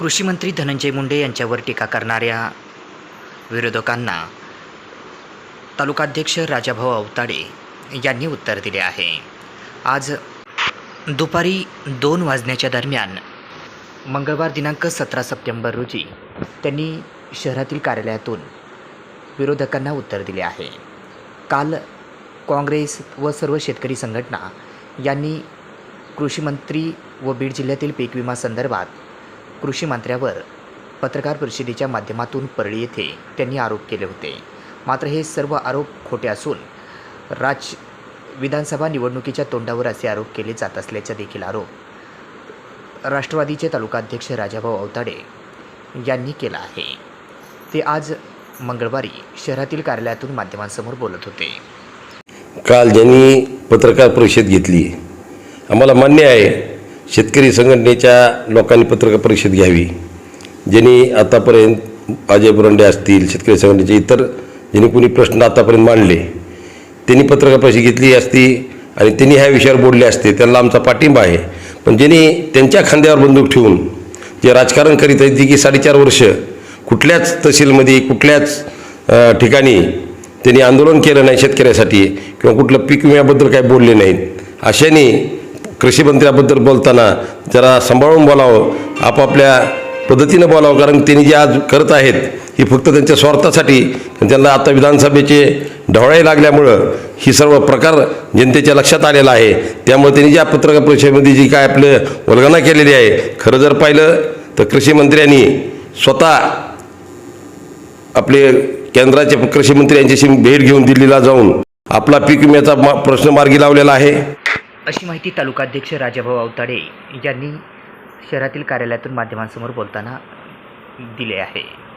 कृषीमंत्री धनंजय मुंडे यांच्यावर टीका करणाऱ्या विरोधकांना तालुकाध्यक्ष राजाभाऊ अवताडे यांनी उत्तर दिले आहे. आज दुपारी दोन वाजण्याच्या दरम्यान मंगळवार दिनांक सतरा सप्टेंबर रोजी त्यांनी शहरातील कार्यालयातून विरोधकांना उत्तर दिले आहे. काल काँग्रेस व सर्व शेतकरी संघटना यांनी कृषीमंत्री व बीड जिल्ह्यातील पीक विमा संदर्भात कृषी मंत्र्यावर पत्रकार परिषदेच्या माध्यमातून परळी येथे त्यांनी आरोप केले होते. मात्र हे सर्व आरोप खोटे असून राज विधानसभा निवडणुकीच्या तोंडावर असे आरोप केले जात असल्याचा देखील आरोप राष्ट्रवादीचे तालुकाध्यक्ष राजाभाऊ अवताडे यांनी केला आहे. ते आज मंगळवारी शहरातील कार्यालयातून माध्यमांसमोर बोलत होते. काल ज्यांनी पत्रकार परिषद घेतली आम्हाला मान्य आहे शेतकरी संघटनेच्या लोकांनी पत्रकार परिषद घ्यावी ज्यांनी आतापर्यंत अजय बुरंडे असतील शेतकरी संघटनेचे इतर ज्यांनी कोणी प्रश्न आतापर्यंत मांडले त्यांनी पत्रकार परिषद घेतली असती आणि त्यांनी ह्या विषयावर बोलले असते त्यांना आमचा पाठिंबा आहे. पण ज्यांनी त्यांच्या खांद्यावर बंदूक ठेवून जे राजकारण करीत आहेत की साडेचार वर्ष कुठल्याच तहसीलमध्ये कुठल्याच ठिकाणी त्यांनी आंदोलन केलं नाही शेतकऱ्यासाठी किंवा कुठलं पीक विम्याबद्दल काही बोलले नाहीत अशाने कृषीमंत्र्याबद्दल बोलताना जरा सांभाळून बोलावं आपापल्या पद्धतीनं बोलावं कारण त्यांनी जे आज करत आहेत ही फक्त त्यांच्या स्वार्थासाठी त्यांना आता विधानसभेचे ढवळे लागल्यामुळं ही सर्व प्रकार जनतेच्या लक्षात आलेला आहे. त्यामुळे त्यांनी ज्या पत्रकार परिषदेमध्ये जी काय आपलं वल्गना केलेली आहे खरं जर पाहिलं तर कृषी मंत्र्यांनी स्वतः आपले केंद्राचे कृषीमंत्री यांच्याशी भेट घेऊन दिल्लीला जाऊन आपला पीक विम्याचा मा- प्रश्न मार्गी लावलेला आहे. अशी माहिती तालुकाध्यक्ष राजाभाऊ अवताडे यांनी शहरातील कार्यालयातून माध्यमांसमोर बोलताना दिले आहे.